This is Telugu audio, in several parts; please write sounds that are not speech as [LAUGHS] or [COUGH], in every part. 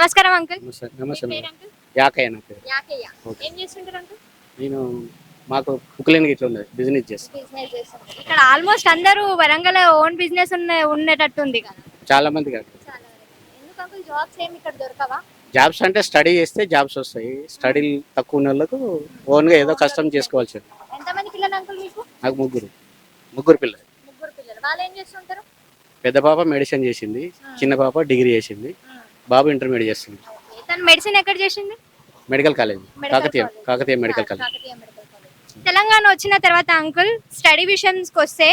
అంకుల్. నమస్తే అంకుల్? యాకయ్య నా పేరు. యాకయ్య. ఓకే. ఏం చేస్తుంటారు అంకుల్? నేను మాకు కుక్లింగ్ ఇట్లా ఉన్నది బిజినెస్ చేస్తుంటారు. ఇక్కడ ఆల్మోస్ట్ అందరూ వరంగల్ ఓన్ బిజినెస్ ఉండేటట్టు ఉంది కదా. చాలా మంది కాదు. జాబ్స్ ఏమి ఇక్కడ దొరకవా? జాబ్స్ అంటే స్టడీ చేస్తే జాబ్స్ వస్తాయి. స్టడీ తక్కువ ఉన్న వాళ్ళకు ఓన్గా ఏదో కష్టం చేసుకోవాల్సి ఉంది. ఎంతమంది పిల్లలు అంకుల్ మీకు? నాకు ముగ్గురు. ముగ్గురు పిల్లలు. ముగ్గురు పిల్లలు. వాళ్ళు ఏం చేస్తుంటారు? పెద్ద పాప మెడిసిన్ చేసింది చిన్న పాప డిగ్రీ చేసింది. బాబు ఇంటర్మీడియట్ చేస్తుంది. తను మెడిసిన్ ఎక్కడ చేసింది? Medical college Kakatiya. Kakatiya medical college. Telangana వచ్చిన తర్వాత అంకుల్ స్టడీ విషయంకి వస్తే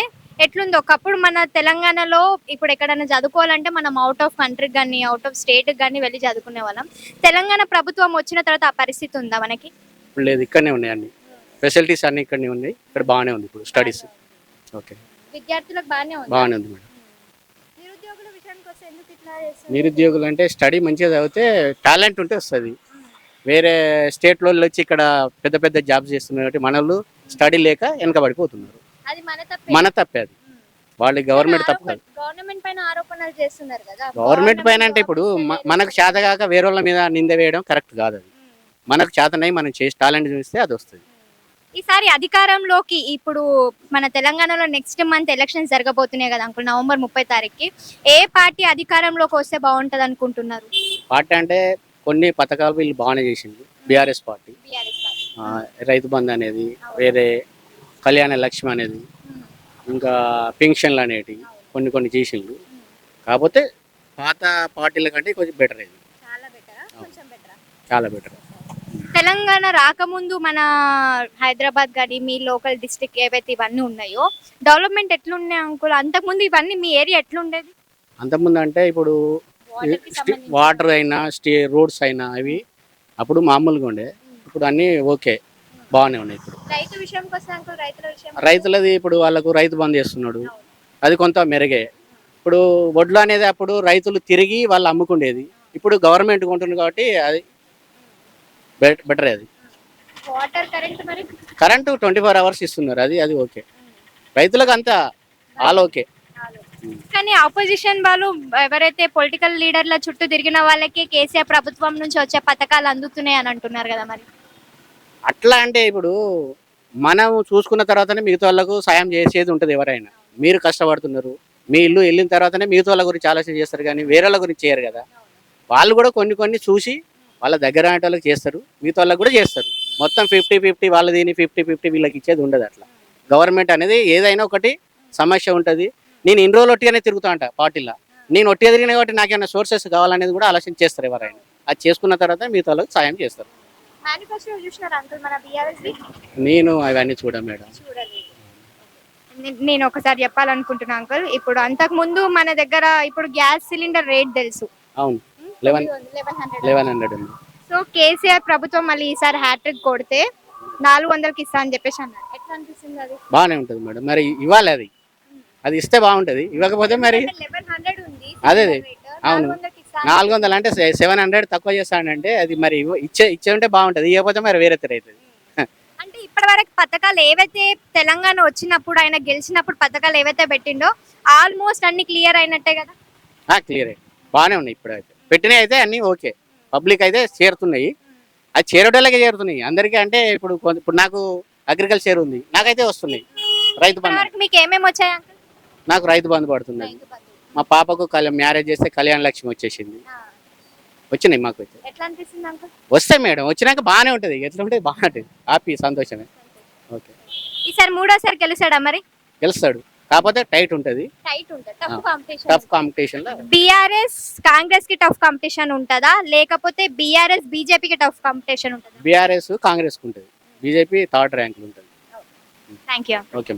ఎట్లుంది? ఒకప్పుడు మన తెలంగాణలో ఇప్పుడు ఎక్కడైనా చదువుకోవాలంటే మనం అవుట్ ఆఫ్ కంట్రీకి కానీ అవుట్ ఆఫ్ స్టేట్కి కానీ వెళ్ళి చదువుకునే వాళ్ళం. తెలంగాణ ప్రభుత్వం వచ్చిన తర్వాత ఆ పరిస్థితి ఉందా మనకి? లేదు ఇక్కడనే ఉన్నాయి అన్ని. ఫెసిలిటీస్ అన్ని ఇక్కడనే ఉన్నాయి. ఇక్కడ బాగానే ఉంది ఇప్పుడు స్టడీస్ ఓకే. విద్యార్థులకు బాగానే ఉంది. బాగానే ఉంది మేడం. నిరుద్యోగుల అంటే స్టడీ మంచిగా చదివితే టాలెంట్ ఉంటే వస్తుంది. వేరే స్టేట్లో వచ్చి ఇక్కడ పెద్ద పెద్ద జాబ్స్ చేస్తున్నారు కాబట్టి మన వాళ్ళు స్టడీ లేక వెనకబడిపోతున్నారు. మన తప్పే. అది. వాళ్ళు గవర్నమెంట్ తప్పు కాదు. గవర్నమెంట్ పైన అంటే ఇప్పుడు మనకు చేత కాక వేరే వాళ్ళ మీద నింద వేయడం కరెక్ట్ కాదు అది. మనకు చేతనై మనం చేసి టాలెంట్ చూస్తే అది వస్తుంది. ఈసారి అధికారంలోకి ఇప్పుడు మన తెలంగాణలో నెక్స్ట్ మంత్ ఎలక్షన్స్ జరగబోతున్నాయి కదా అంకుల్ నవంబర్ ముప్పై తారీఖుకి. ఏ పార్టీ అధికారంలోకి వస్తే బాగుంటది అనుకుంటున్నారు? పార్టీ అంటే కొన్ని పథకాలు వీళ్ళు బాగానే చేసింది బీఆర్ఎస్ పార్టీ. ఆ, రైతు బంధు అనేది వేరే కళ్యాణ లక్ష్మి అనేది ఇంకా పెన్షన్లు అనేటివి కొన్ని కొన్ని చేసిండ్రు. కాకపోతే పాత పార్టీల కంటే కొంచెం బెటర్ ఇది బెటరా చాలా బెటర్ తెలంగాణ రాకముందు మన హైదరాబాద్ కానీ మీ లోకల్ డిస్ట్రిక్ట్ ఏవైతే ఇవన్నీ ఉన్నాయో డెవలప్మెంట్ ఎట్లున్నాయి అంకుల్? అంతకుముందు ఇవన్నీ మీ ఏరియా ఎట్లుండేది? అంతకుముందు అంటే ఇప్పుడు. వాటర్ అయినా స్టే రోడ్స్ అయినా అవి అప్పుడు మామూలుగా ఉండే. ఇప్పుడు అన్నీ ఓకే బాగానే ఉన్నాయి ఇప్పుడు. రైతు విషయంకి వస్తే అంకుల్ రైతుల విషయం రైతులది ఇప్పుడు వాళ్ళకు రైతు బంద్ చేస్తున్నాడు. అది కొంత మెరుగే. ఇప్పుడు వడ్లు అనేది అప్పుడు రైతులు తిరిగి వాళ్ళు అమ్ముకుండేది. ఇప్పుడు గవర్నమెంట్ కొంటుంది కాబట్టి అది బెటర్ అది. వాటర్ కరెంట్ మరి? కరెంటు ట్వంటీ ఫోర్ అవర్స్ ఇస్తున్నారు అది అది ఓకే. రైతులకు అంతా ఆల్ ఓకే. కానీ ఆపోజిషన్ వాళ్ళు ఎవరైతే పొలిటికల్ లీడర్ల చుట్టూ తిరిగిన వాళ్ళకి కేసీఆర్ ప్రభుత్వం నుంచి వచ్చే పథకాలు అందుతున్నాయి అని అంటున్నారు కదా మరి? అట్లా అంటే ఇప్పుడు మనం చూసుకున్న తర్వాతనే మిగతా వాళ్ళకు సాయం చేసేది ఉంటుంది ఎవరైనా. మీరు కష్టపడుతున్నారు మీ ఇల్లు వెళ్ళిన తర్వాతనే మిగతా వాళ్ళ గురించి ఆలోచన చేస్తారు కానీ వేరే వాళ్ళ గురించి చేయరు కదా. వాళ్ళు కూడా కొన్ని కొన్ని చూసి వాళ్ళ దగ్గర వాళ్ళకి చేస్తారు మిగతా వాళ్ళకి కూడా చేస్తారు. మొత్తం ఫిఫ్టీ ఫిఫ్టీ వాళ్ళ దీని ఫిఫ్టీ ఫిఫ్టీ వీళ్ళకి ఇచ్చేది ఉండదు అట్లా. గవర్నమెంట్ అనేది ఏదైనా ఒకటి సమస్య ఉంటుంది. నేను ఇన్ని రోజులు ఒట్టిగానే తిరుగుతా అంట పార్టీలో. నేను ఒట్టిగా తిరిగిన కాబట్టి నాకేమైనా సోర్సెస్ కావాలనేది కూడా ఆలోచన చేస్తారు ఎవరైనా. అది చేసుకున్న తర్వాత మిగతా వాళ్ళకి సాయం చేస్తారు. నేను అవన్నీ చూడ మేడం. నేను ఒకసారి చెప్పాలనుకుంటున్నా అంకుల్. ఇప్పుడు అంతకు ముందు మన దగ్గర ఇప్పుడు గ్యాస్ సిలిండర్ రేట్ తెలుసు. అవును. లెవెన్ లెవెన్ హండ్రెడ్ ఉంది సో కేసీఆర్ ప్రభుత్వం మళ్ళీ ఈసారి హ్యాట్రిక్ కొడితే నాలుగు వందలకి ఇస్తా అని చెప్పేసి అన్నారు. ఎట్లా అనిపిస్తుంది అది? బాగానే ఉంటుంది మేడం. మరి ఇవ్వాలి అది. అది ఇస్తే బాగుంటుంది. ఇవ్వకపోతే మరి అదే. అవును. నాలుగు వందలు అంటే సెవెన్ హండ్రెడ్ తక్కువ చేస్తానంటే అది మరి ఇచ్చే ఇచ్చే ఉంటే బాగుంటుంది. ఇవ్వకపోతే మరి వేరే అవుతుంది. [LAUGHS] అంటే ఇప్పటి వరకు పథకాలు ఏవైతే తెలంగాణ వచ్చినప్పుడు ఆయన గెలిచినప్పుడు పథకాలు ఏవైతే పెట్టిండో ఆల్మోస్ట్ అన్ని క్లియర్ అయినట్టే కదా? క్లియర్ బాగానే ఉన్నాయి ఇప్పుడు అయితే పెట్టినవి అయితే అన్నీ ఓకే. పబ్లిక్ అయితే చేరుతున్నాయి. అది చేరేటోళ్ళకే చేరుతున్నాయి. అందరికీ అంటే ఇప్పుడు ఇప్పుడు నాకు అగ్రికల్చర్ ఉంది. నాకైతే వస్తున్నాయి. రైతు బంధు. మీకు ఏమేమి వచ్చాయి నాకు రైతు బంధు పడుతుంది. మా పాపకు మ్యారేజ్ చేస్తే కళ్యాణ లక్ష్మి వచ్చేసింది. వచ్చినాయి మాకు అయితే. వస్తాయి మేడం. వచ్చినాక బాగానే ఉంటుంది. ఎట్లా ఉంటుంది బాగుంటుంది. హ్యాపీ సంతోషమే. ఓకే. ఈసారి మూడోసారి గెలిచాడా మరి? గెలుస్తాడు. కాకపోతే టైట్ ఉంటుంది. టైట్ ఉంటుంది. టఫ్. కాంపిటీషన్ టఫ్ కాంపిటీషన్లో. బీఆర్ఎస్ కాంగ్రెస్కి టఫ్ కాంపిటీషన్ ఉంటుందా? లేకపోతే బీఆర్ఎస్ బీజేపీకి టఫ్ కాంపిటీషన్ ఉంటుందా? బీఆర్ఎస్ కాంగ్రెస్ ఉంటుంది. బీజేపీ థర్డ్ ర్యాంక్ ఉంటుంది. Thank you okay